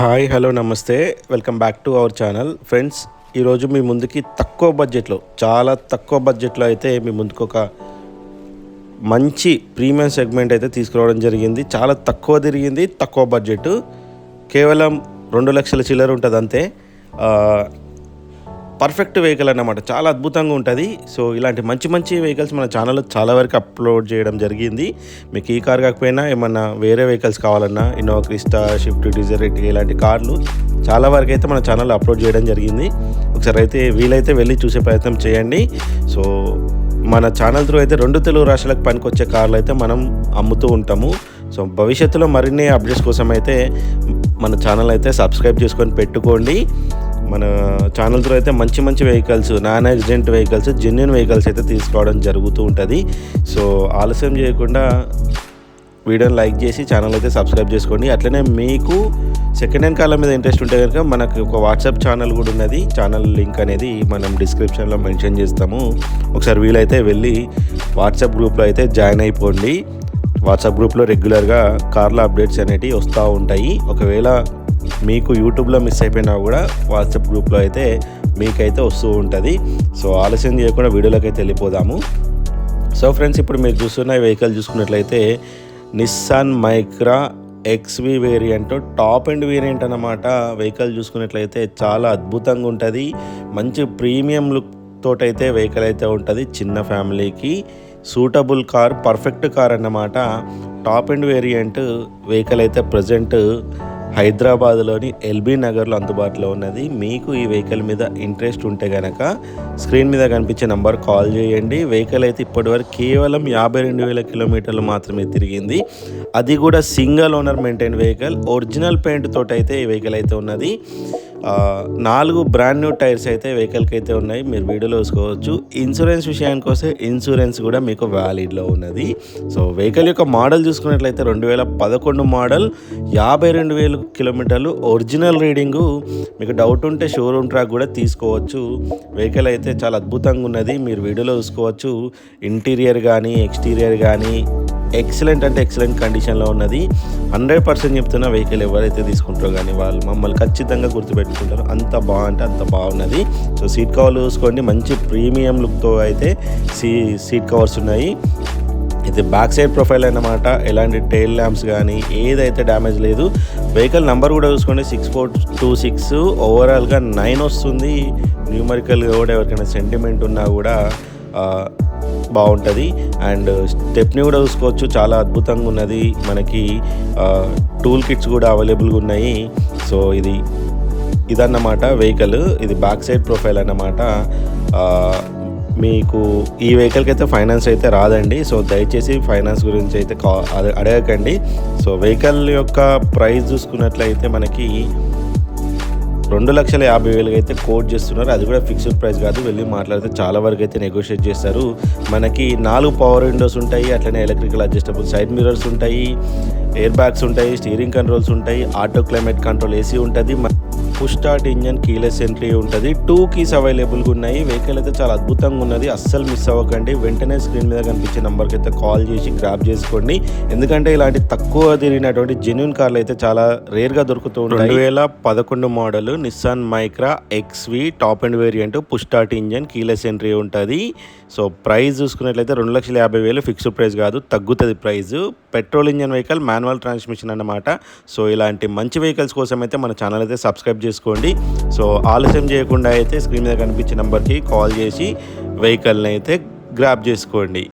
Hi hello నమస్తే. Welcome back to our channel. Friends ఈరోజు మీ ముందుకి తక్కువ బడ్జెట్లో చాలా తక్కువ బడ్జెట్లో అయితే మీ ముందుకు ఒక మంచి ప్రీమియం సెగ్మెంట్ అయితే తీసుకురావడం జరిగింది. చాలా తక్కువ తిరిగింది తక్కువ బడ్జెట్ కేవలం రెండు లక్షల చిల్లర ఉంటుంది అంతే పర్ఫెక్ట్ వెహికల్ అన్నమాట. చాలా అద్భుతంగా ఉంటుంది. సో ఇలాంటి మంచి మంచి వెహికల్స్ మన ఛానల్లో చాలా వరకు అప్లోడ్ చేయడం జరిగింది. మీకు ఈ కార్ కాకపోయినా ఏమన్నా వేరే వెహికల్స్ కావాలన్నా ఇన్నోవా క్రిస్టా షిఫ్ట్ డిజర్ ఇలాంటి కార్లు చాలా వరకు అయితే మన ఛానల్లో అప్లోడ్ చేయడం జరిగింది. ఒకసారి అయితే వీలైతే వెళ్ళి చూసే ప్రయత్నం చేయండి. సో మన ఛానల్ త్రూ అయితే రెండు తెలుగు రాష్ట్రాలకు పనికొచ్చే కార్లు అయితే మనం అమ్ముతూ ఉంటాము. సో భవిష్యత్తులో మరిన్ని అప్డేట్స్ కోసం అయితే మన ఛానల్ అయితే సబ్స్క్రైబ్ చేసుకొని పెట్టుకోండి. మన ఛానల్ త్రూ అయితే మంచి మంచి vehicles non accident vehicles genuine vehicles అయితే తీసుకోవడం జరుగుతూ ఉంటుంది. సో ఆలస్యం చేయకుండా వీడియోని లైక్ చేసి ఛానల్ అయితే సబ్స్క్రైబ్ చేసుకోండి. అట్లనే మీకు సెకండ్ హ్యాండ్ కాలం మీద ఇంట్రెస్ట్ ఉంటే కనుక మనకు ఒక వాట్సాప్ ఛానల్ కూడా ఉన్నది. ఛానల్ లింక్ అనేది మనం డిస్క్రిప్షన్లో మెన్షన్ చేస్తాము. ఒకసారి వీలైతే వెళ్ళి వాట్సాప్ గ్రూప్లో అయితే జాయిన్ అయిపోండి. వాట్సాప్ గ్రూప్లో రెగ్యులర్గా కార్ల అప్డేట్స్ అనేటివి వస్తూ ఉంటాయి. ఒకవేళ మీకు యూట్యూబ్లో మిస్ అయిపోయినా కూడా వాట్సాప్ గ్రూప్లో అయితే మీకైతే వస్తూ ఉంటుంది. సో ఆలస్యం చేయకుండా వీడియోలోకి అయితే వెళ్ళిపోదాము. సో ఫ్రెండ్స్ ఇప్పుడు మీరు చూస్తున్న వెహికల్ చూసుకున్నట్లయితే Nissan Micra XV variant top and variant అన్నమాట. వెహికల్ చూసుకున్నట్లయితే చాలా అద్భుతంగా ఉంటుంది. మంచి ప్రీమియం లుక్ తోటైతే వెహికల్ అయితే ఉంటుంది. చిన్న ఫ్యామిలీకి సూటబుల్ కార్ పర్ఫెక్ట్ కార్ అన్నమాట. టాప్ అండ్ వేరియంట్ వెహికల్ అయితే ప్రజెంట్ హైదరాబాద్లోని ఎల్బీ నగర్లో అందుబాటులో ఉన్నది. మీకు ఈ వెహికల్ మీద ఇంట్రెస్ట్ ఉంటే కనుక స్క్రీన్ మీద కనిపించే నంబర్ కాల్ చేయండి. వెహికల్ అయితే ఇప్పటివరకు కేవలం యాభై రెండు వేల కిలోమీటర్లు మాత్రమే తిరిగింది. అది కూడా single owner maintain vehicle. Original paint తోటైతే అయితే ఈ వెహికల్ అయితే ఉన్నది. నాలుగు బ్రాండ్ న్యూ టైర్స్ అయితే వెహికల్కి అయితే ఉన్నాయి. మీరు వీడియోలో చూసుకోవచ్చు. ఇన్సూరెన్స్ విషయానికి వస్తే ఇన్సూరెన్స్ కూడా మీకు వ్యాలిడ్లో ఉన్నది. సో వెహికల్ యొక్క మోడల్ చూసుకున్నట్లయితే రెండు వేల పదకొండు మోడల్ యాభై రెండు వేలు కిలోమీటర్లు. ఒరిజినల్ రీడింగు మీకు డౌట్ ఉంటే షోరూమ్ ట్రాక్ కూడా తీసుకోవచ్చు. వెహికల్ అయితే చాలా అద్భుతంగా ఉన్నది. మీరు వీడియోలో చూసుకోవచ్చు. ఇంటీరియర్ కానీ ఎక్స్టీరియర్ కానీ ఎక్సలెంట్ అంటే ఎక్సలెంట్ కండిషన్లో ఉన్నది. హండ్రెడ్ పర్సెంట్ చెప్తున్న వెహికల్ ఎవరైతే తీసుకుంటారో కానీ వాళ్ళు మమ్మల్ని ఖచ్చితంగా గుర్తుపెట్టుకుంటారు. అంత బాగుంటే అంత బాగున్నది. సో సీట్ కవర్లు చూసుకోండి. మంచి ప్రీమియం లుక్తో అయితే సీ సీట్ కవర్స్ ఉన్నాయి. ఇది బ్యాక్ సైడ్ ప్రొఫైల్ అన్నమాట. ఎలాంటి టైల్ ల్యాంప్స్ కానీ ఏదైతే డ్యామేజ్ లేదు. వెహికల్ నెంబర్ కూడా చూసుకోండి. Six four two six. ఓవరాల్గా నైన్ వస్తుంది. న్యూమరికల్ కూడా ఎవరికైనా సెంటిమెంట్ ఉన్నా కూడా బాగుంటుంది. అండ్ స్టెప్ని కూడా చూసుకోవచ్చు. చాలా అద్భుతంగా ఉన్నది. మనకి టూల్ కిట్స్ కూడా అవైలబుల్గా ఉన్నాయి. సో ఇది ఇదన్నమాట వెహికల్. ఇది బ్యాక్ సైడ్ ప్రొఫైల్ అన్నమాట. మీకు ఈ వెహికల్కి అయితే ఫైనాన్స్ అయితే రాదండి. సో దయచేసి ఫైనాన్స్ గురించి అయితే కా అడగకండి. సో వెహికల్ యొక్క ప్రైస్ చూసుకున్నట్లయితే మనకి రెండు లక్షల యాభై వేలకి అయితే కోట్ చేస్తున్నారు. అది కూడా ఫిక్స్డ్ ప్రైస్ కాదు. వెళ్ళి మాట్లాడితే చాలా వరకు అయితే నెగోషియేట్ చేస్తారు. మనకి నాలుగు పవర్ విండోస్ ఉంటాయి. అట్లనే ఎలక్ట్రికల్ అడ్జస్టబుల్ సైడ్ మిరర్స్ ఉంటాయి. ఎయిర్ బ్యాగ్స్ ఉంటాయి. స్టీరింగ్ కంట్రోల్స్ ఉంటాయి. ఆటో క్లైమేట్ కంట్రోల్ ఏసీ ఉంటుంది. Push start engine keyless entry ఉంటుంది. టూ కీస్ అవైలబుల్గా ఉన్నాయి. వెహికల్ అయితే చాలా అద్భుతంగా ఉన్నది. అస్సలు మిస్ అవ్వకండి. వెంటనే స్క్రీన్ మీద కనిపించే నెంబర్కి అయితే కాల్ చేసి గ్రాప్ చేసుకోండి. ఎందుకంటే ఇలాంటి తక్కువ తిరిగినటువంటి జెన్యున్ కార్లు అయితే చాలా రేర్గా దొరుకుతూ ఉంటాయి. రెండు వేల పదకొండు model Nissan Micra XV top and variant push start engine keyless entry ఉంటుంది. సో ప్రైస్ చూసుకున్నట్లయితే రెండు లక్షల యాభై వేలు ఫిక్స్డ్ ప్రైస్ కాదు తగ్గుతుంది price petrol engine vehicle manual transmission అన్నమాట. సో ఇలాంటి మంచి వెహికల్స్ కోసం అయితే మన ఛానల్ అయితే సబ్స్క్రైబ్ చేసుకోండి. సో ఆలస్యం చేయకుండా అయితే స్క్రీన్ మీద కనిపించే నెంబర్కి కాల్ చేసి వెహికల్ని అయితే గ్రాప్ చేసుకోండి.